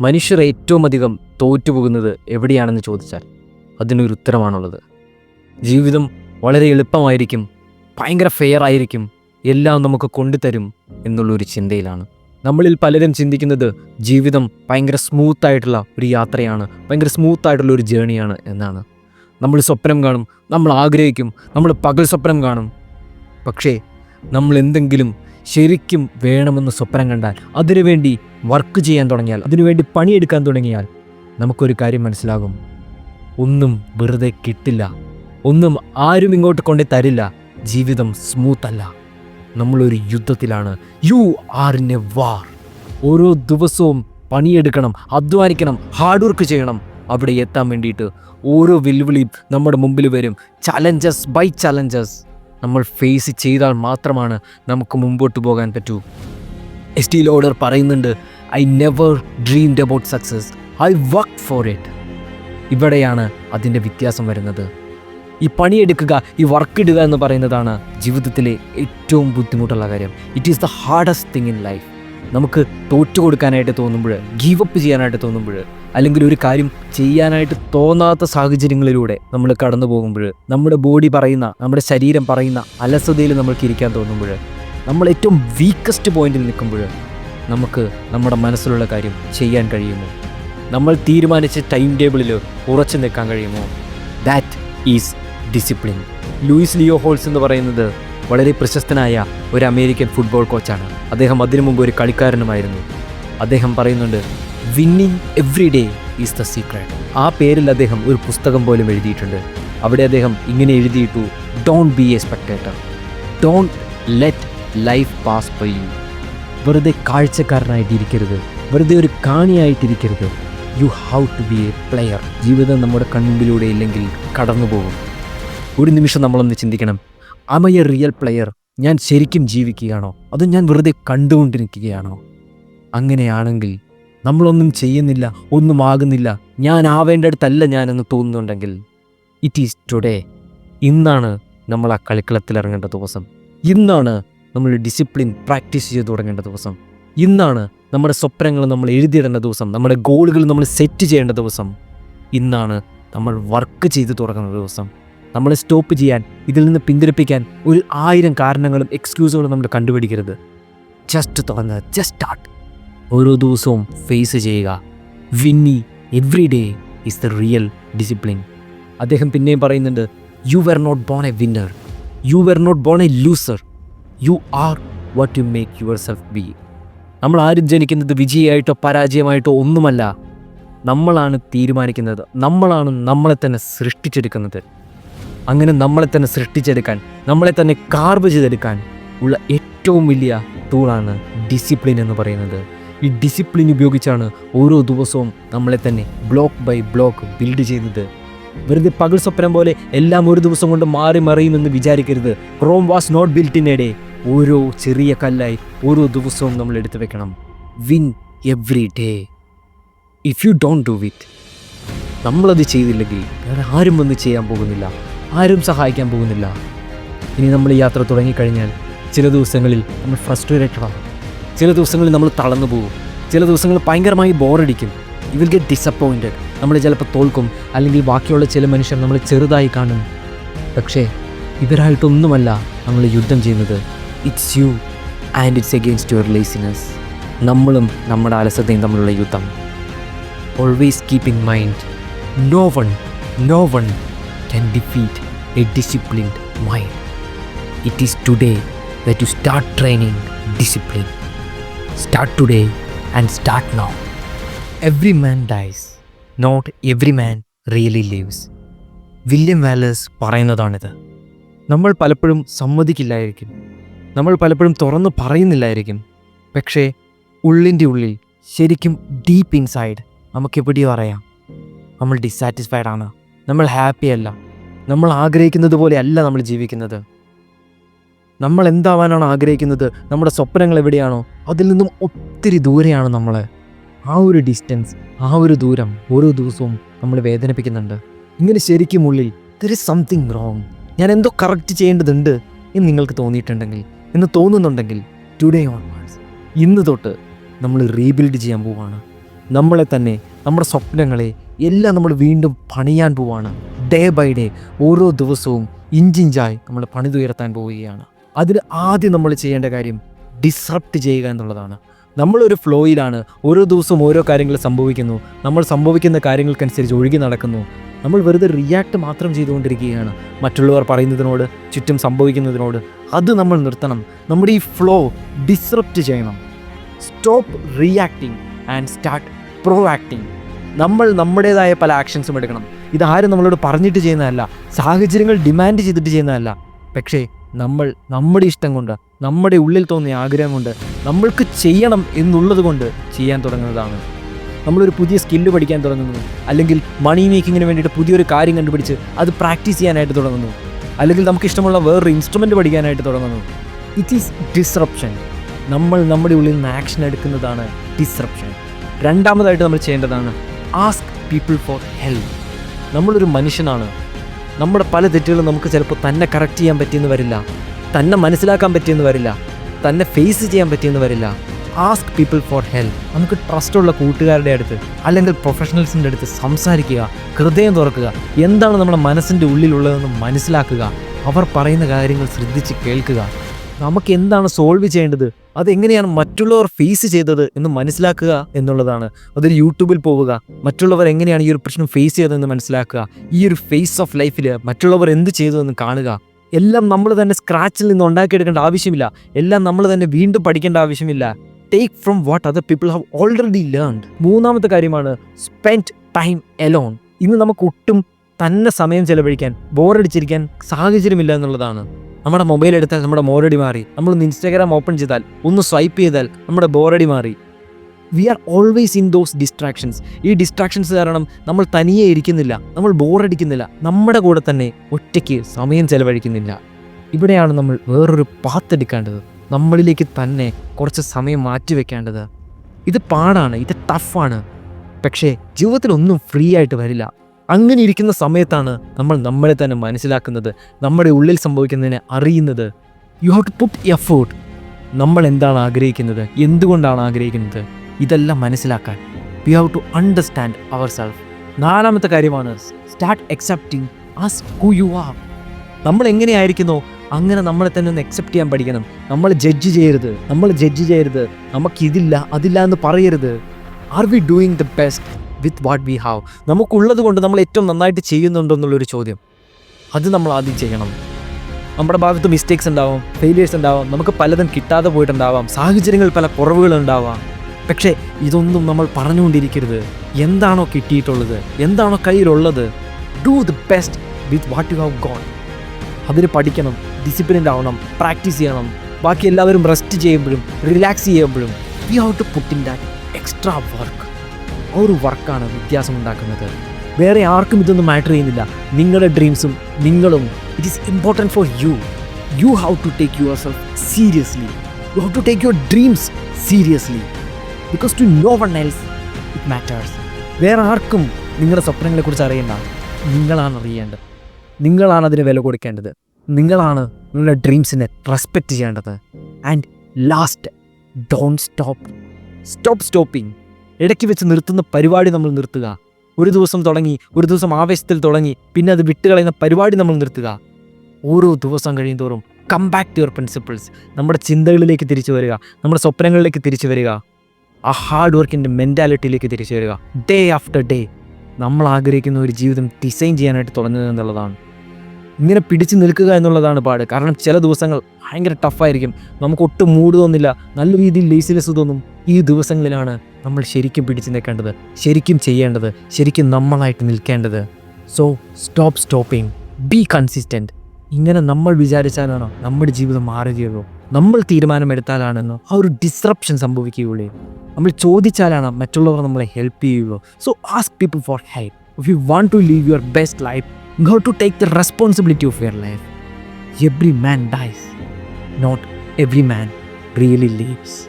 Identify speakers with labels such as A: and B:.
A: മനുഷ്യർ ഏറ്റവും അധികം തോറ്റുപോകുന്നത് എവിടെയാണെന്ന് ചോദിച്ചാൽ അതിനൊരു ഉത്തരമാണുള്ളത്. ജീവിതം വളരെ എളുപ്പമായിരിക്കും ഭയങ്കര ഫെയർ ആയിരിക്കും എല്ലാം നമുക്ക് കൊണ്ടുതരും എന്നുള്ളൊരു ചിന്തയിലാണ്. നമ്മളിൽ പലരും ചിന്തിക്കുന്നത് ജീവിതം ഭയങ്കര സ്മൂത്ത് ആയിട്ടുള്ള ഒരു യാത്രയാണ് ഭയങ്കര സ്മൂത്ത് ആയിട്ടുള്ള ഒരു ജേണിയാണ് എന്നാണ്. നമ്മൾ സ്വപ്നം കാണും നമ്മൾ ആഗ്രഹിക്കും നമ്മൾ പകൽ സ്വപ്നം കാണും. പക്ഷേ നമ്മൾ എന്തെങ്കിലും ശരിക്കും വേണമെന്ന് സ്വപ്നം കണ്ടാൽ അതിനുവേണ്ടി വർക്ക് ചെയ്യാൻ തുടങ്ങിയാൽ അതിനുവേണ്ടി പണിയെടുക്കാൻ തുടങ്ങിയാൽ നമുക്കൊരു കാര്യം മനസ്സിലാകും. ഒന്നും വെറുതെ കിട്ടില്ല. ഒന്നും ആരും ഇങ്ങോട്ട് കൊണ്ടേ തരില്ല. ജീവിതം സ്മൂത്ത് അല്ല. നമ്മളൊരു യുദ്ധത്തിലാണ്. You are in a war ഓരോ ദിവസവും പണിയെടുക്കണം അധ്വാനിക്കണം ഹാർഡ് വർക്ക് ചെയ്യണം. അവിടെ എത്താൻ വേണ്ടിയിട്ട് ഓരോ വെല്ലുവിളിയും നമ്മുടെ മുമ്പിൽ വരും. ചലഞ്ചസ് ബൈ ചലഞ്ചസ് നമ്മൾ ഫേസ് ചെയ്താൽ മാത്രമാണ് നമുക്ക് മുമ്പോട്ട് പോകാൻ പറ്റൂ. എസ് ടി ലോഡർ പറയുന്നുണ്ട് I never dreamed about success I work for it ഇവിടെയാണ് അതിന്റെ വ്യത്യാസം വരുന്നത്. ഈ പണിയെടുക്കുക ഈ വർക്ക് ഇടുക എന്ന് പറയുന്നതാണ് ജീവിതത്തിലെ ഏറ്റവും ബുദ്ധിമുട്ടുള്ള കാര്യം. It is the hardest thing in life നമുക്ക് തോറ്റു കൊടുക്കാനായിട്ട് തോന്നുമ്പോൾ ഗീവ് അപ്പ് ചെയ്യാനായിട്ട് തോന്നുമ്പോൾ അല്ലെങ്കിൽ ഒരു കാര്യം ചെയ്യാനായിട്ട് തോന്നാത്ത സാഹചര്യങ്ങളിലൂടെ നമ്മൾ കടന്നു പോകുമ്പോൾ നമ്മുടെ ബോഡി പറയുന്ന നമ്മുടെ ശരീരം പറയുന്ന അലസതയിൽ നമ്മൾക്ക് ഇരിക്കാൻ തോന്നുമ്പോൾ നമ്മൾ ഏറ്റവും വീക്കസ്റ്റ് പോയിന്റിൽ നിൽക്കുമ്പോൾ നമുക്ക് നമ്മുടെ മനസ്സിലുള്ള കാര്യം ചെയ്യാൻ കഴിയുമോ? നമ്മൾ തീരുമാനിച്ച ടൈം ടേബിളിൽ ഉറച്ചു നിൽക്കാൻ കഴിയുമോ? That is discipline Louis Leo Holtz എന്ന് പറയുന്നത് വളരെ പ്രശസ്തനായ ഒരു അമേരിക്കൻ ഫുട്ബോൾ കോച്ചാണ് അദ്ദേഹം അതിനു മുമ്പ് ഒരു കളിക്കാരനുമായിരുന്നു. അദ്ദേഹം പറയുന്നുണ്ട് winning every day is the secret ആ പേരിൽ അദ്ദേഹം ഒരു പുസ്തകം പോലും എഴുതിയിട്ടുണ്ട്. അവിടെ അദ്ദേഹം ഇങ്ങനെ എഴുതിയിട്ടു don't be a spectator don't let life pass by വെറുതെ കാഴ്ചക്കാരനായിട്ടിരിക്കരുത്. വെറുതെ ഒരു കാണിയായിട്ടിരിക്കരുത്. You how to be a player ജീവിതം നമ്മുടെ കൺമുമ്പിലൂടെ ഇല്ലെങ്കിൽ കടന്നു പോകും ഒരു നിമിഷം നമ്മളൊന്ന് ചിന്തിക്കണം. I എ റിയൽ പ്ലെയർ ഞാൻ ശരിക്കും ജീവിക്കുകയാണോ? അതോ ഞാൻ വെറുതെ കണ്ടുകൊണ്ടിരിക്കുകയാണോ? അങ്ങനെയാണെങ്കിൽ നമ്മളൊന്നും ചെയ്യുന്നില്ല ഒന്നും ആകുന്നില്ല. ഞാൻ ആവേണ്ടടുത്തല്ല ഞാനെന്ന് തോന്നുന്നുണ്ടെങ്കിൽ. ഇറ്റ് ഈസ് ടുഡേ ഇന്നാണ് നമ്മൾ ആ കളിക്കളത്തിൽ ഇറങ്ങേണ്ട ദിവസം. ഇന്നാണ് നമ്മൾ ഡിസിപ്ലിൻ പ്രാക്ടീസ് ചെയ്ത് തുടങ്ങേണ്ട ദിവസം. ഇന്നാണ് നമ്മുടെ സ്വപ്നങ്ങൾ നമ്മൾ എഴുതിയിടേണ്ട ദിവസം നമ്മുടെ ഗോളുകൾ നമ്മൾ സെറ്റ് ചെയ്യേണ്ട ദിവസം. ഇന്നാണ് നമ്മൾ വർക്ക് ചെയ്ത് തുടങ്ങുന്ന ദിവസം. നമ്മളെ സ്റ്റോപ്പ് ചെയ്യാൻ ഇതിൽ നിന്ന് പിന്തിരിപ്പിക്കാൻ ഒരു ആയിരം കാരണങ്ങളും എക്സ്ക്യൂസുകളും നമ്മൾ കണ്ടുപിടിക്കരുത്. ജസ്റ്റ് തുടങ്ങുക ജസ്റ്റ് സ്റ്റാർട്ട് ഓരോ ദിവസവും ഫേസ് ചെയ്യുക. Winning every day is the real discipline അദ്ദേഹം പിന്നെയും പറയുന്നുണ്ട് you were not born a winner you were not born a loser you are what you make yourself be നമ്മൾ ആരും ജനിക്കുന്നത് വിജയമായിട്ടോ പരാജയമായിട്ടോ ഒന്നുമല്ല. നമ്മളാണ് തീരുമാനിക്കുന്നത്. നമ്മളാണ് നമ്മളെ തന്നെ സൃഷ്ടിച്ചെടുക്കുന്നത്. അങ്ങനെ നമ്മളെ തന്നെ സൃഷ്ടിച്ചെടുക്കാൻ നമ്മളെ തന്നെ കാർവ് ചെയ്തെടുക്കാൻ ഉള്ള ഏറ്റവും വലിയ ടൂളാണ് ഡിസിപ്ലിൻ എന്ന് പറയുന്നത്. ഈ ഡിസിപ്ലിൻ ഉപയോഗിച്ചാണ് ഓരോ ദിവസവും നമ്മളെ തന്നെ ബ്ലോക്ക് ബൈ ബ്ലോക്ക് ബിൽഡ് ചെയ്യുന്നത്. വെറുതെ പകൽ സ്വപ്നം പോലെ എല്ലാം ഒരു ദിവസം കൊണ്ട് മാറി മറിയുമെന്ന് വിചാരിക്കരുത്. Rome was not built in a day ഓരോ ചെറിയ കല്ലായി ഓരോ ദിവസവും നമ്മൾ എടുത്തു വെക്കണം. Win every day if you don't do it നമ്മളത് ചെയ്തില്ലെങ്കിൽ വേറെ ആരും വന്ന് ചെയ്യാൻ പോകുന്നില്ല ആരും സഹായിക്കാൻ പോകുന്നില്ല. ഇനി നമ്മൾ യാത്ര തുടങ്ങിക്കഴിഞ്ഞാൽ ചില ദിവസങ്ങളിൽ നമ്മൾ ഫ്രസ്ട്രേറ്റഡ് ആകും ചില ദിവസങ്ങളിൽ നമ്മൾ തളർന്നു പോകും. ചില ദിവസങ്ങൾ ഭയങ്കരമായി ബോറടിക്കും. യു വിൽ ഗെറ്റ് ഡിസപ്പോയിന്റഡ് നമ്മൾ ചിലപ്പോൾ തോൽക്കും. അല്ലെങ്കിൽ ബാക്കിയുള്ള ചില മനുഷ്യർ നമ്മൾ ചെറുതായി കാണും. പക്ഷേ ഇവരായിട്ടൊന്നുമല്ല നമ്മൾ യുദ്ധം ചെയ്യുന്നത്. It's you and it's against your laziness നമ്മളും നമ്മുടെ അലസതയും തമ്മിലുള്ള യുദ്ധം always keep in mind no one no one defeat a disciplined mind. It is today that you start training discipline. Start today and start now. Every man dies, not every man really lives. William Wallace പറയുന്നതാണിത് നമ്മൾ പലപ്പോഴും സമ്മതിക്കില്ലായിരിക്കും നമ്മൾ പലപ്പോഴും തുറന്നു പറയുന്നില്ലായിരിക്കും. പക്ഷേ ഉള്ളിന്റെ ഉള്ളിൽ ശരിക്കും deep inside നമുക്ക് എവിടെയോ അറിയാം. നമ്മൾ ഡിസാറ്റിസ്ഫൈഡ് ആണ്. നമ്മൾ ഹാപ്പി അല്ല. നമ്മൾ ആഗ്രഹിക്കുന്നത് പോലെ അല്ല നമ്മൾ ജീവിക്കുന്നത്. നമ്മൾ എന്താവാനാണ് ആഗ്രഹിക്കുന്നത്? നമ്മുടെ സ്വപ്നങ്ങൾ എവിടെയാണോ? അതിൽ നിന്നും ഒത്തിരി ദൂരെയാണ് നമ്മൾ. ആ ഒരു ഡിസ്റ്റൻസ് ആ ഒരു ദൂരം ഓരോ ദിവസവും നമ്മൾ വേദനിപ്പിക്കുന്നുണ്ട്. ഇങ്ങനെ ശരിക്കും ഉള്ളിൽ ദർ ഇസ് സംതിങ് റോങ് ഞാൻ എന്തോ കറക്റ്റ് ചെയ്യേണ്ടതുണ്ട് എന്ന് നിങ്ങൾക്ക് തോന്നിയിട്ടുണ്ടെങ്കിൽ എന്ന് തോന്നുന്നുണ്ടെങ്കിൽ ടുഡേ ഓൺ ഓൺവേഴ്സ് ഇന്ന് തൊട്ട് നമ്മൾ റീബിൽഡ് ചെയ്യാൻ പോവാണ്. നമ്മളെ തന്നെ നമ്മുടെ സ്വപ്നങ്ങളെ എല്ലാം നമ്മൾ വീണ്ടും പണിയാൻ പോവാണ്. ഡേ ബൈ ഡേ ഓരോ ദിവസവും ഇഞ്ചിഞ്ചായി നമ്മൾ പണിതുയർത്താൻ പോവുകയാണ്. അതിന് ആദ്യം നമ്മൾ ചെയ്യേണ്ട കാര്യം ഡിസ്റപ്റ്റ് ചെയ്യുക എന്നുള്ളതാണ്. നമ്മളൊരു ഫ്ലോയിലാണ് ഓരോ ദിവസവും ഓരോ കാര്യങ്ങൾ സംഭവിക്കുന്നു. നമ്മൾ സംഭവിക്കുന്ന കാര്യങ്ങൾക്കനുസരിച്ച് ഒഴുകി നടക്കുന്നു. നമ്മൾ വെറുതെ റിയാക്ട് മാത്രം ചെയ്തുകൊണ്ടിരിക്കുകയാണ്. മറ്റുള്ളവർ പറയുന്നതിനോട് ചുറ്റും സംഭവിക്കുന്നതിനോട് അത് നമ്മൾ നിർത്തണം. നമ്മുടെ ഈ ഫ്ലോ ഡിസ്റപ്റ്റ് ചെയ്യണം. Stop reacting and start proacting നമ്മൾ നമ്മുടേതായ പല ആക്ഷൻസും എടുക്കണം. ഇതാരും നമ്മളോട് പറഞ്ഞിട്ട് ചെയ്യുന്നതല്ല. സാഹചര്യങ്ങൾ ഡിമാൻഡ് ചെയ്തിട്ട് ചെയ്യുന്നതല്ല. പക്ഷേ നമ്മൾ നമ്മുടെ ഇഷ്ടം കൊണ്ട് നമ്മുടെ ഉള്ളിൽ തോന്നിയ ആഗ്രഹം കൊണ്ട് നമ്മൾക്ക് ചെയ്യണം എന്നുള്ളത് കൊണ്ട് ചെയ്യാൻ തുടങ്ങുന്നതാണ്. നമ്മളൊരു പുതിയ സ്കില്ല് പഠിക്കാൻ തുടങ്ങുന്നു. അല്ലെങ്കിൽ മണി മേക്കിങ്ങിന് വേണ്ടിയിട്ട് പുതിയൊരു കാര്യം കണ്ടുപിടിച്ച് അത് പ്രാക്ടീസ് ചെയ്യാനായിട്ട് തുടങ്ങുന്നു. അല്ലെങ്കിൽ നമുക്ക് ഇഷ്ടമുള്ള വേറൊരു ഇൻസ്ട്രുമെന്റ് പഠിക്കാനായിട്ട് തുടങ്ങുന്നു. ഇറ്റ് ഈസ് ഡിസ്റപ്ഷൻ നമ്മൾ നമ്മുടെ ഉള്ളിൽ നിന്ന് ആക്ഷൻ എടുക്കുന്നതാണ് ഡിസ്റപ്ഷൻ രണ്ടാമതായിട്ട് നമ്മൾ ചെയ്യേണ്ടതാണ് ആസ്ക് പീപ്പിൾ ഫോർ ഹെൽപ്പ് നമ്മളൊരു മനുഷ്യനാണ്. നമ്മുടെ പല തെറ്റുകളും നമുക്ക് ചിലപ്പോൾ തന്നെ കറക്റ്റ് ചെയ്യാൻ പറ്റിയെന്ന് വരില്ല. തന്നെ മനസ്സിലാക്കാൻ പറ്റിയെന്ന് വരില്ല. തന്നെ ഫേസ് ചെയ്യാൻ പറ്റിയെന്ന് വരില്ല. ആസ്ക് പീപ്പിൾ ഫോർ ഹെൽപ്പ് നമുക്ക് ട്രസ്റ്റുള്ള കൂട്ടുകാരുടെ അടുത്ത് അല്ലെങ്കിൽ പ്രൊഫഷണൽസിന്റെ അടുത്ത് സംസാരിക്കുക ഹൃദയം തുറക്കുക എന്താണ് നമ്മുടെ മനസ്സിന്റെ ഉള്ളിലുള്ളതെന്ന് മനസ്സിലാക്കുക അവർ പറയുന്ന കാര്യങ്ങൾ ശ്രദ്ധിച്ച് കേൾക്കുക. നമുക്ക് എന്താണ് സോൾവ് ചെയ്യേണ്ടത്? അതെങ്ങനെയാണ് മറ്റുള്ളവർ ഫേസ് ചെയ്തത് എന്ന് മനസ്സിലാക്കുക എന്നുള്ളതാണ്. അതൊരു യൂട്യൂബിൽ പോവുക മറ്റുള്ളവർ എങ്ങനെയാണ് ഈ ഒരു പ്രശ്നം ഫേസ് ചെയ്തതെന്ന് മനസ്സിലാക്കുക ഈ ഒരു ഫേസ് ഓഫ് ലൈഫിൽ മറ്റുള്ളവർ എന്ത് ചെയ്തു എന്ന് കാണുക. എല്ലാം നമ്മൾ തന്നെ സ്ക്രാച്ചിൽ നിന്ന് ഉണ്ടാക്കിയെടുക്കേണ്ട ആവശ്യമില്ല. എല്ലാം നമ്മൾ തന്നെ വീണ്ടും പഠിക്കേണ്ട ആവശ്യമില്ല. Take from what other people have already learned മൂന്നാമത്തെ കാര്യമാണ് സ്പെൻഡ് ടൈം എലോൺ ഇന്ന് നമുക്ക് ഒട്ടും തന്നെ സമയം ചെലവഴിക്കാൻ ബോറടിച്ചിരിക്കാൻ സാഹചര്യമില്ല എന്നുള്ളതാണ്. നമ്മുടെ മൊബൈൽ എടുത്താൽ നമ്മുടെ ബോറടി മാറി. നമ്മളൊന്ന് ഇൻസ്റ്റാഗ്രാം ഓപ്പൺ ചെയ്താൽ ഒന്ന് സ്വൈപ്പ് ചെയ്താൽ നമ്മുടെ ബോറടി മാറി. We are always in those distractions ഈ ഡിസ്ട്രാക്ഷൻസ് കാരണം നമ്മൾ തനിയെ ഇരിക്കുന്നില്ല നമ്മൾ ബോറടിക്കുന്നില്ല നമ്മുടെ കൂടെ തന്നെ ഒറ്റയ്ക്ക് സമയം ചെലവഴിക്കുന്നില്ല. ഇവിടെയാണ് നമ്മൾ വേറൊരു പാത്ത് എടുക്കേണ്ടത്. നമ്മളിലേക്ക് തന്നെ കുറച്ച് സമയം മാറ്റിവെക്കേണ്ടത് ഇത് പാടാണ് ഇത് ടഫാണ്. പക്ഷേ ജീവിതത്തിൽ ഒന്നും ഫ്രീ ആയിട്ട് വരില്ല. അങ്ങനെ ഇരിക്കുന്ന സമയത്താണ് നമ്മൾ നമ്മളെ തന്നെ മനസ്സിലാക്കുന്നത് നമ്മുടെ ഉള്ളിൽ സംഭവിക്കുന്നതിനെ അറിയുന്നത്. You have to put effort നമ്മൾ എന്താണ് ആഗ്രഹിക്കുന്നത്? എന്തുകൊണ്ടാണ് ആഗ്രഹിക്കുന്നത്? ഇതെല്ലാം മനസ്സിലാക്കാൻ. We have to understand our self നാലാമത്തെ കാര്യമാണ് start accepting as who you are നമ്മൾ എങ്ങനെയായിരിക്കുന്നോ? അങ്ങനെ നമ്മളെ തന്നെ ഒന്ന് അക്സെപ്റ്റ് ചെയ്യാൻ പഠിക്കണം. നമ്മൾ ജഡ്ജ് ചെയ്യരുത്. നമ്മൾ ജഡ്ജ് ചെയ്യരുത്. നമുക്കിതില്ല അതില്ല എന്ന് പറയരുത്. Are we doing the best with what we have നമുക്കുള്ളത് കൊണ്ട് നമ്മൾ ഏറ്റവും നന്നായിട്ട് ചെയ്യുന്നുണ്ടോ എന്നുള്ളൊരു ചോദ്യം. അത് നമ്മൾ ആദ്യം ചെയ്യണം. നമ്മുടെ ഭാഗത്ത് മിസ്റ്റേക്സ് ഉണ്ടാവും ഫെയിലിയേഴ്സ് ഉണ്ടാവാം. നമുക്ക് പലതും കിട്ടാതെ പോയിട്ടുണ്ടാവാം. സാഹചര്യങ്ങൾ പല കുറവുകളുണ്ടാവാം പക്ഷേ ഇതൊന്നും നമ്മൾ പറഞ്ഞുകൊണ്ടിരിക്കരുത്. എന്താണോ കിട്ടിയിട്ടുള്ളത്? എന്താണോ കയ്യിലുള്ളത്? Do the best with what you have gone അതിന് പഠിക്കണം ഡിസിപ്ലിൻഡ് ആവണം പ്രാക്ടീസ് ചെയ്യണം. ബാക്കി എല്ലാവരും റെസ്റ്റ് ചെയ്യുമ്പോഴും റിലാക്സ് ചെയ്യുമ്പോഴും we have to put in that extra work ആ ഒരു വർക്കാണ് വ്യത്യാസം ഉണ്ടാക്കുന്നത്. വേറെ ആർക്കും ഇതൊന്നും മാറ്റർ ചെയ്യുന്നില്ല. നിങ്ങളുടെ ഡ്രീംസും നിങ്ങളും it is important for you you have to take yourself seriously you have to take your dreams seriously because to no one else it matters വേറെ ആർക്കും നിങ്ങളുടെ സ്വപ്നങ്ങളെക്കുറിച്ച് അറിയണ്ട. നിങ്ങളാണ് അറിയേണ്ടത്. നിങ്ങളാണ് അതിന് വില കൊടുക്കേണ്ടത്. നിങ്ങളാണ് നിങ്ങളുടെ ഡ്രീംസിനെ റെസ്പെക്റ്റ് ചെയ്യേണ്ടത്. And last don't stop stop stopping ഇടയ്ക്ക് വെച്ച് നിർത്തുന്ന പരിപാടി നമ്മൾ നിർത്തുക. ഒരു ദിവസം തുടങ്ങി ഒരു ദിവസം ആവേശത്തിൽ തുടങ്ങി പിന്നെ അത് വിട്ടുകളയുന്ന പരിപാടി നമ്മൾ നിർത്തുക. ഓരോ ദിവസം കഴിയുന്തോറും come back to your principles നമ്മുടെ ചിന്തകളിലേക്ക് തിരിച്ചു വരിക. നമ്മുടെ സ്വപ്നങ്ങളിലേക്ക് തിരിച്ചു വരിക. ആ ഹാർഡ് വർക്കിന്റെ മെന്റാലിറ്റിയിലേക്ക് തിരിച്ചു വരിക. ഡേ ആഫ്റ്റർ ഡേ നമ്മൾ ആഗ്രഹിക്കുന്ന ഒരു ജീവിതം ഡിസൈൻ ചെയ്യാനായിട്ട് തുടങ്ങുക എന്നുള്ളതാണ്. ഇങ്ങനെ പിടിച്ചു നിൽക്കുക എന്നുള്ളതാണ് പാട്. കാരണം ചില ദിവസങ്ങൾ ഭയങ്കര ടഫായിരിക്കും നമുക്ക് ഒട്ടും മൂഡ് തോന്നില്ല. നല്ല രീതിയിൽ ലേസിനെസ് തോന്നും. ഈ ദിവസങ്ങളിലാണ് നമ്മൾ ശരിക്കും പിടിച്ചു നിൽക്കേണ്ടത്. ശരിക്കും ചെയ്യേണ്ടത്. ശരിക്കും നമ്മളായിട്ട് നിൽക്കേണ്ടത്. So stop stopping be consistent ഇങ്ങനെ നമ്മൾ വിചാരിച്ചാലാണോ നമ്മുടെ ജീവിതം മാറുകയുള്ളൂ. നമ്മൾ തീരുമാനമെടുത്താലാണെന്നോ ആ ഒരു ഡിസ്റപ്ഷൻ സംഭവിക്കുകയുള്ളൂ. നമ്മൾ ചോദിച്ചാലാണ് മറ്റുള്ളവർ നമ്മളെ ഹെൽപ്പ് ചെയ്യുള്ളൂ. So ask people for help if you want to live your best life You have to take the responsibility of your life. Every man dies, not every man really lives.